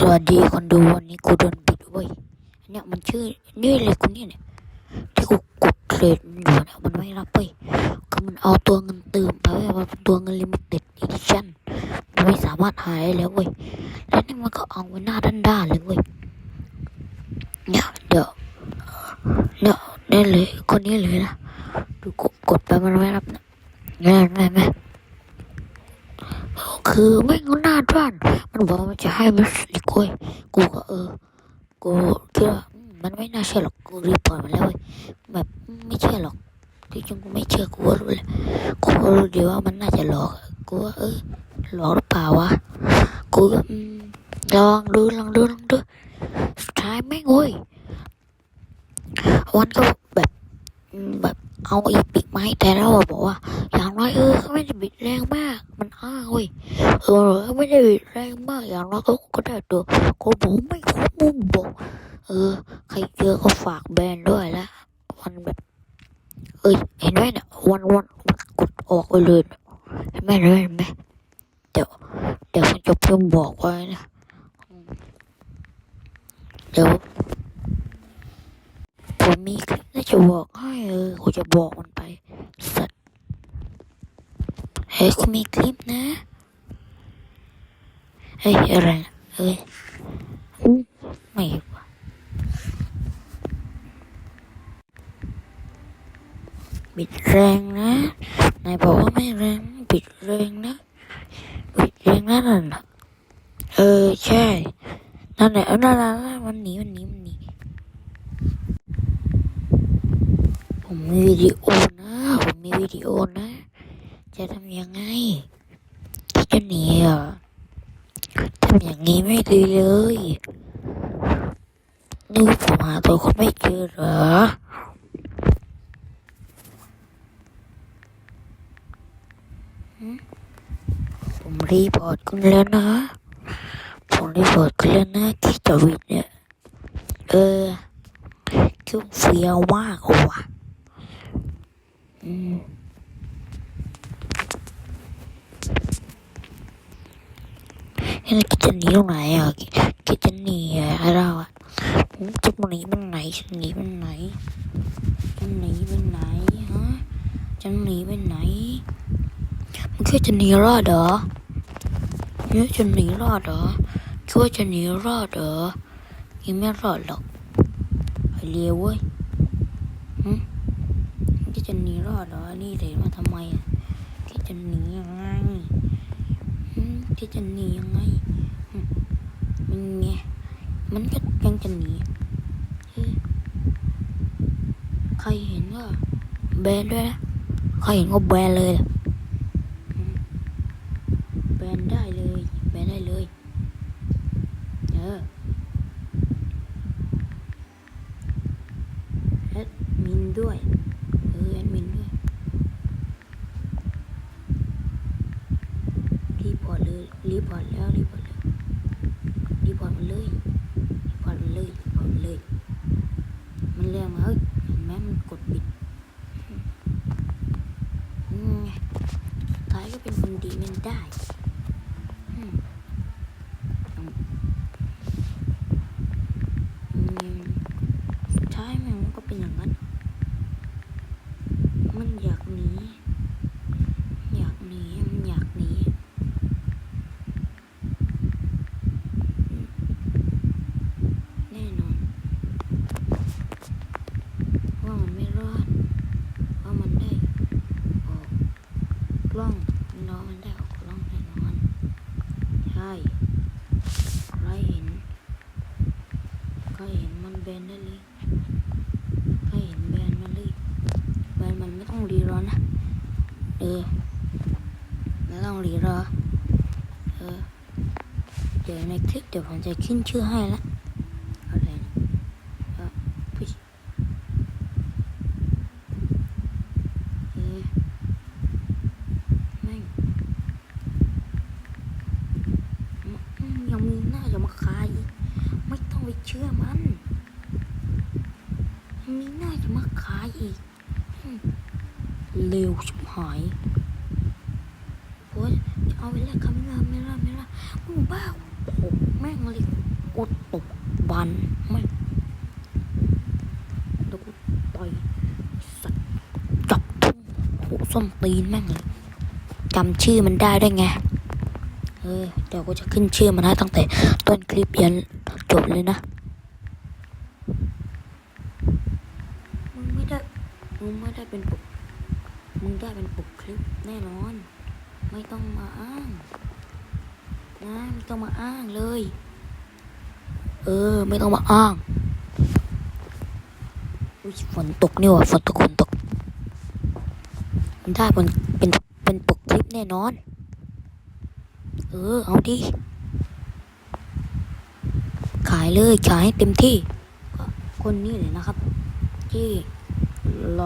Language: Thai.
สวัสดีคนดูวันนี้กูโดนปิดเว้ยเนี่ยมันชื่อนี่เลยคนนี้เนี่ยที่กูกดเทรดมันอยู่เนี่ยมันไม่รับเว้ยก็มันเอาตัวเงินเติมไปเว้ยมันเป็นตัวเงินลิมิเต็ดอีดิชั่นมันไม่สามารถหายได้แล้วเว้ยแล้วนี่มันก็เอาไว้หน้าด้านๆเลยเว้ยเนี่ยเดี๋ยวเนี่ยนี่เลยคนนี้เลยนะดูกดกดไปมันไม่รับนะเนี่ยแม่แม่ คือไม่งหน้าด้าน มันบอกว่ามันจะให้มิสลิกเว้ยกูก็เออ กูคิดว่ามันไม่น่าเชื่อหรอก กูรีบปล่อมันแล้วเว้ยแบบไม่เชื่อหรอกที่จริงกูไม่เชื่อกูรู้แหละกูรู้ดีว่ามันน่าจะหลอก กูว่าเออหลอกหรือเปล่าวะ กูก็อืมลองดูลองดูลองดูสุดท้ายแม่งเว้ยวันก็แบบแบบเอาอีปิกมาให้แต่เราบอกว่า อย่างน้อยเออเขาไม่ได้บิดแรงมาก มันอ้าเว้ยเออไม่ได้แรงมากอย่างน้อยก็ก็ได้ตัวก็บอกไม่คุ้มมุมบอกเออ ใครเจอก็ฝากแบนด้วยละวันแบบ เอ้ยเห็นไหมเนี่ยวันวันกดออกไปเลยเห็นไหมเห็นไหมเห็นไหมเดี๋ยวเดี๋ยวผมจะเพิ่มบอกไว้นะเดี๋ยวผมมีคลิปน่าจะบอกให้เออกูจะบอกมันไปสัตว์ เฮ้ยกูมีคลิปนะ เฮ้ย อะไรนะเฮ้ยอู้ไม่ว่ะบิดแรงนะ นายบอกว่าไม่แรงบิดแรงนะ บิดแรงนั่นน่ะเออ ใช่นั่นแหละเอานั่นแหละนั่นแหละมันหนีมันหนีมันหนีผมมีวิดีโอนะ ผมมีวิดีโอนะ จะทำยังไงจะหนีเหรอทำอย่างนี้ไม่ดีเลยนี่ผมหาตัวคนไม่เจอเหรอหึผมรีพอร์ตคุณแล้วนะ ผมรีพอร์ตคุณแล้วนะคิดจะวิดเนี่ย เออคือเฟียวมากว่ะอืม เฮ้ยคิดจะหนีตรงไหนอะคิดจะหนีอะไรเราอะจะหนีมันไหนจะหนีมันไหนจะหนีไปไหนฮะจะหนีไปไหนมึงคิดจะหนีรอดเหรอเนี่ยจะหนีรอดเหรอคิดว่าจะหนีรอดเหรอยังไม่รอดหรอกไอ้เลวเว้ยหึมึงคิดจะหนีรอดเหรอนี่เดี๋ยมาทำไมอะคิดจะหนีอืม ที่จะหนียังไงมันไงมันก็ยังจะหนีใครเห็นก็แบนด้วยนะใครเห็นก็แบนเลยล่ะแบนได้เลยแบนได้เลยเออแอดมินด้วยเออแอดมินด้วย รีพอร์ตเลยรีพอร์ตแล้ว รีพอร์ตมันเลยรีพอร์ตมันเลยรีพอร์ตมันเลย มันเรียกมาเฮ้ยเห็นไหมมันกดปิดท้ายก็เป็นคนดีไม่ได้อืมอืมสุดท้ายมันก็เป็นอย่างนั้น มันอยากหนีอยากหนีมันอยากหนี แน่นอน ว่ามันไม่รอดว่ามันได้ออกกล้องน้องมันได้ออกกล้องแน่นอน ใช่ใครเห็นใครเห็นมันแบนได้เลยใครเห็นแบนมันเลยแบนมันไม่ต้องรีรอนะเออไม่ต้องรีรอเออเดี๋ยวในคลิปเดี๋ยวผมจะขึ้นชื่อให้ละ อะไรนะเอ่อผู้ชเอ๊ะแม่งอืมยังมีหน้าจะมาขายอีกไม่ต้องไป เชื่อมันมีหน้าจะมาขายอีกเร็วชิบหายโอ้ยจะเอาไปแล้วคำไม่ละไม่ละไม่ละมึงบ้าโอ้แม่งเลยกูตบบันไม่แล้วกูต่อยสัตว์จับทุ่งหูส้มตีนแม่งเลยจำชื่อมันได้ได้ไงเออเดี๋ยวกูจะขึ้นชื่อมันให้ตั้งแต่ต้นคลิปยันจบเลยนะ มึงไม่ได้ มึงไม่ได้เป็นปกมึงได้เป็นปกคลิปแน่นอน ไม่ต้องมาอ้างนะไม่ต้องมาอ้างเลย เออ ไม่ต้องมาอ้างอุ้ยฝนตกนี่ว่าฝนตกฝนตกมันได้เป็นเป็นเป็นปกคลิปแน่นอน เออ เอาดิขายเลยขายให้เต็มที่ คนนี้เลยนะครับ ที่หลอก